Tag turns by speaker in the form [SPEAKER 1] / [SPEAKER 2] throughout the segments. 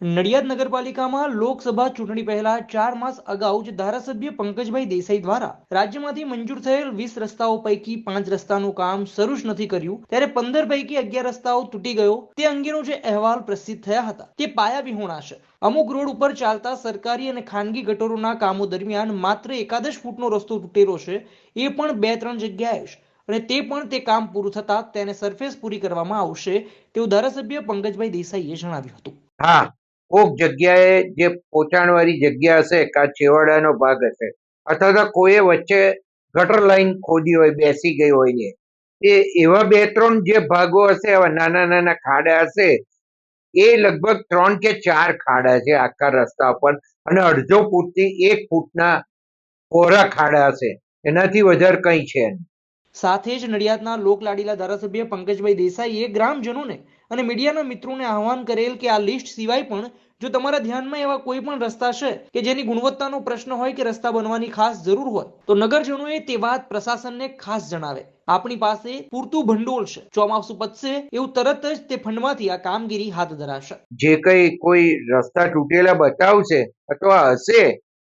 [SPEAKER 1] નડિયાદ નગરપાલિકામાં લોકસભા ચૂંટણી પહેલા ચાર માસ અગાઉ જ ધારાસભ્ય પંકજભાઈ દેસાઈ દ્વારા રાજ્યમાંથી મંજૂર થયેલ વીસ રસ્તાઓ પૈકી પાંચ રસ્તાનું કામ શરૂ જ નથી કર્યું. ત્યારે પંદર પૈકી અગિયાર રસ્તાઓ તૂટી ગયો. તે અંગેનો જે અહેવાલ પ્રસિદ્ધ થયા હતા, તે પાયાવિહોણા છે. અમુક રોડ ઉપર ચાલતા સરકારી અને ખાનગી ગટરોના કામો દરમિયાન માત્ર એકાદશ ફૂટનો રસ્તો તૂટેલો છે, એ પણ બે ત્રણ જગ્યાએ જ. અને તે પણ તે કામ પૂરું થતા તેને સરફેસ પૂરી કરવામાં આવશે, તેવું ધારાસભ્ય પંકજભાઈ દેસાઈએ જણાવ્યું હતું.
[SPEAKER 2] હા કોક જગ્યાએ જે પોચાણવાળી જગ્યા હશે, કા છેવાડાનો ભાગ હશે, અથવા તો કોઈએ વચ્ચે ગટર લાઈન ખોદી હોય, બેસી ગઈ હોય એ એવા બે ત્રણ જે ભાગો હશે એવા નાના નાના ખાડા હશે, એ લગભગ ત્રણ કે ચાર ખાડા છે આખા રસ્તા પર અને અડધો ફૂટથી એક ફૂટના કોરા ખાડા હશે, એનાથી વધારે કંઈ છે નહીં.
[SPEAKER 1] સાથે જ નડિયાદના લોકલાડીલા ધારાસભ્ય પંકજભાઈ દેસાઈએ ગ્રામજનોને અને મીડિયાના મિત્રોને આહવાન કરેલ કે આ લિસ્ટ સિવાય પણ જો તમારા ધ્યાનમાં એવા કોઈ પણ રસ્તા છે કે જેની ગુણવત્તાનો પ્રશ્ન હોય કે રસ્તા બનવાની ખાસ જરૂર હોય, તો નગરજનોએ તે વાત પ્રશાસનને ખાસ જણાવે. આપણી પાસે પૂરતું ભંડોળ છે. ચોમાસું પતશે એવું તરત જ તે ફંડમાંથી આ કામગીરી હાથ ધરાશે.
[SPEAKER 2] જે કઈ કોઈ રસ્તા તૂટેલા બતાવશે અથવા હશે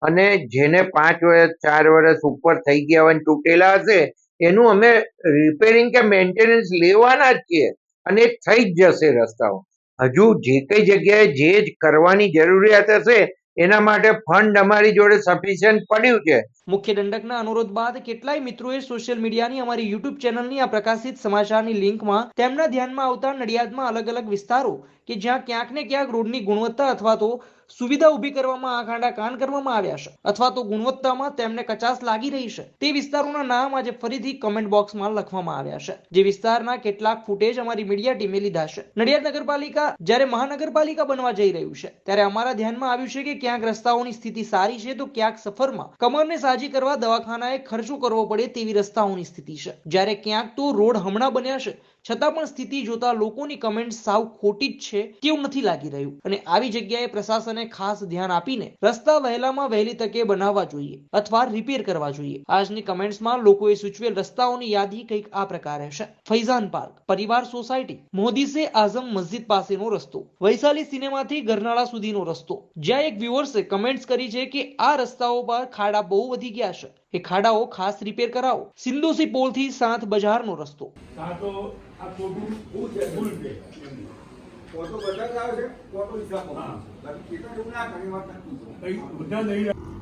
[SPEAKER 2] અને જેને પાંચ વર્ષ ચાર વર્ષ ઉપર થઈ ગયા હોય તૂટેલા હશે એનું અમે રિપેરિંગ કે મેન્ટેનન્સ લેવાના જ છીએ અને થઈ જ જશે રસ્તાઓ. હજુ જે કઈ જગ્યાએ જે જ કરવાની જરૂરિયાત હશે, એના માટે ફંડ અમારી જોડે સફિશિયન્ટ પડ્યું છે.
[SPEAKER 1] મુખ્ય દંડકના અનુરોધ બાદ કેટલાય મિત્રોએ સોશિયલ મીડિયાની અમારી યુટ્યુબ ચેનલની આ પ્રકાશિત સમાચારની લિંકમાં તેમના ધ્યાનમાં આવતા નડિયાદમાં અલગ અલગ વિસ્તારો કે જ્યાં ક્યાંક ને ક્યાંક રોડની ગુણવત્તા અથવા તો સુવિધા ઊભી કરવામાં આખાડા કાન કરવામાં આવ્યા છે. અથવા તો ગુણવત્તામાં તેમને કચાસ લાગી રહી છે. તે વિસ્તારોના નામ આજે ફરીથી કમેન્ટ બોક્સમાં લખવામાં આવ્યા છે. જે વિસ્તારના કેટલાક ફૂટેજ અમારી મીડિયા ટીમે લીધા છે. નડિયાદ નગરપાલિકા જ્યારે મહાનગરપાલિકા બનવા જઈ રહ્યું છે, ત્યારે અમારા ધ્યાનમાં આવ્યું છે કે ક્યાંક રસ્તાઓની સ્થિતિ સારી છે તો ક્યાંક સફરમાં કમરને સાજી કરવા દવાખાનાએ ખર્ચો કરવો પડે તેવી રસ્તાઓની સ્થિતિ છે. જ્યારે ક્યાંક તો રોડ હમણાં બન્યા છે, છતાં પણ સ્થિતિ જોતા લોકોની કમેન્ટ સાવ ખોટી જ છે તેવું નથી લાગી રહ્યું. અને આવી જગ્યાએ પ્રશાસને ખાસ ધ્યાન આપીને રસ્તા વહેલામાં વહેલી તકે બનાવવા જોઈએ અથવા રિપેર કરવા જોઈએ. આજની કમેન્ટ્સમાં લોકોએ સૂચવેલ રસ્તાઓની યાદી કંઈક આ પ્રકારે છે. ફૈઝાન પાર્ક, પરિવાર સોસાયટી મોદી આઝમ મસ્જિદ પાસેનો રસ્તો, વૈશાલી સિનેમાથી ગરનાળા સુધીનો રસ્તો. જ્યાં એક વ્યુઅર્સે કમેન્ટ્સ કરી છે કે આ રસ્તાઓ પર ખાડા બહુ વધી ગયા છે. એ ખાડાઓ ખાસ રિપેર કરાવો. સિંધુસી પોલથી સાત બજારનો રસ્તો.
[SPEAKER 3] આ તો આ ખોટું ભૂલ છે.
[SPEAKER 4] ફોટો બધા જ આવે છે ફોટો હિસાબ. બાકી કેટલા એવું ના ઘણી વાત નથી
[SPEAKER 3] કંઈ બધા નહીં